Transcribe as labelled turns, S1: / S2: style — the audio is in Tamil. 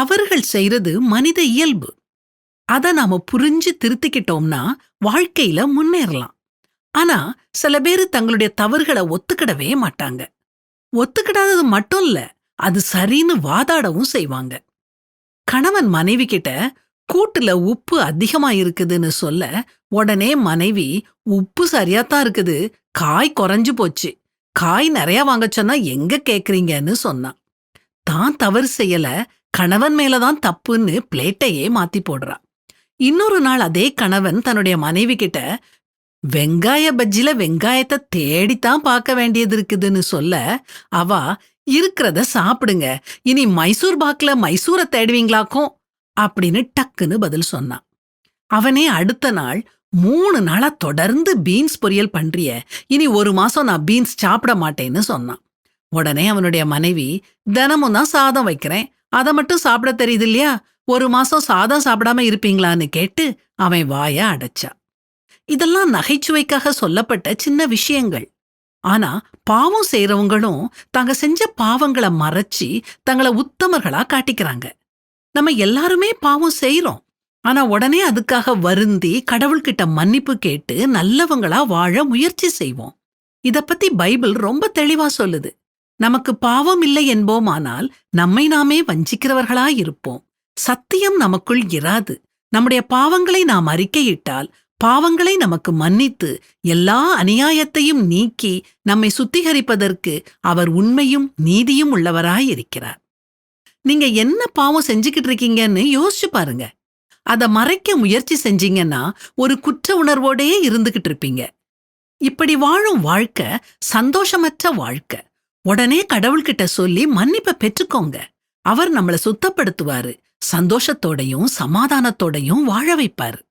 S1: தவறுகள் செய்யறது மனித இயல்பு. அதை நாம புரிஞ்சு திருத்திக்கிட்டோம்னா வாழ்க்கையில முன்னேறலாம். ஆனா சில பேர் தங்களுடைய தவறுகளை ஒத்துக்கிடவே மாட்டாங்க. ஒத்துக்கிடாதது மட்டும் இல்ல அது சரின்னு வாதாடவும் செய்வாங்க. கணவன் மனைவி கிட்ட கூட்டுல உப்பு அதிகமா இருக்குதுன்னு சொல்ல உடனே மனைவி உப்பு சரியாத்தான் இருக்குது. காய் குறைஞ்சு போச்சு. காய் நிறைய வாங்க சொன்னா எங்க கேக்குறீங்கன்னு சொன்னான். தான் தவறு செய்யல கணவன் மேலதான் தப்புன்னு பிளேட்டையே மாத்தி போடுறா. இன்னொரு நாள் அதே கணவன் தன்னுடைய மனைவி கிட்ட வெங்காய பஜ்ஜில வெங்காயத்தை தேடித்தான் பார்க்க வேண்டியது இருக்குதுன்னு சொல்ல அவ இருக்கிறத சாப்பிடுங்க. இனி மைசூர் பாக்ல மைசூரை தேடுவீங்களாக்கும்? அப்படின்னு டக்குன்னு பதில் சொன்னான் அவனே அடுத்த நாள் மூணு நாளா தொடர்ந்து பீன்ஸ் பொரியல் பண்றிய. இனி ஒரு மாசம் நான் பீன்ஸ் சாப்பிட மாட்டேன்னு சொன்னான். உடனே அவனுடைய மனைவி தினமும் தான் சாதம் வைக்கிறேன். அதை மட்டும் சாப்பிட தெரியுது இல்லையா? ஒரு மாசம் சாதம் சாப்பிடாம இருப்பீங்களான்னு கேட்டு அவன் வாய அடைச்சா. இதெல்லாம் நகைச்சுவைக்காக சொல்லப்பட்ட சின்ன விஷயங்கள். ஆனா பாவம் செய்யறவங்களும் தாங்க செஞ்ச பாவங்களை மறைச்சி தங்களை உத்தமர்களா காட்டிக்கிறாங்க. நம்ம எல்லாருமே பாவம் செய்யறோம் ஆனா உடனே அதுக்காக வருந்தி கடவுள்கிட்ட மன்னிப்பு கேட்டு நல்லவங்களா வாழ முயற்சி செய்வோம். இத பத்தி பைபிள் ரொம்ப தெளிவா சொல்லுது. நமக்கு பாவம் இல்லை என்போமானால் நம்மை நாமே வஞ்சிக்கிறவர்களா இருப்போம் சத்தியம் நமக்குள் இராது. நம்முடைய பாவங்களை நாம் அறிக்கையிட்டால் பாவங்களை நமக்கு மன்னித்து எல்லா அநியாயத்தையும் நீக்கி நம்மை சுத்திகரிப்பதற்கு அவர் உண்மையும் நீதியும் உள்ளவராயிருக்கிறார். நீங்க என்ன பாவம் செஞ்சுக்கிட்டு இருக்கீங்கன்னு யோசிச்சு பாருங்க. அத மறைக்க முயற்சி செஞ்சீங்கன்னா ஒரு குற்ற உணர்வோடையே இருந்துகிட்டு இருப்பீங்க இப்படி வாழும் வாழ்க்கை சந்தோஷமற்ற வாழ்க்கை. உடனே கடவுள்கிட்ட சொல்லி மன்னிப்பை பெற்றுக்கோங்க. அவர் நம்மள சுத்தப்படுத்துவாரு. சந்தோஷத்தோடையும் சமாதானத்தோடையும் வாழ வைப்பாரு.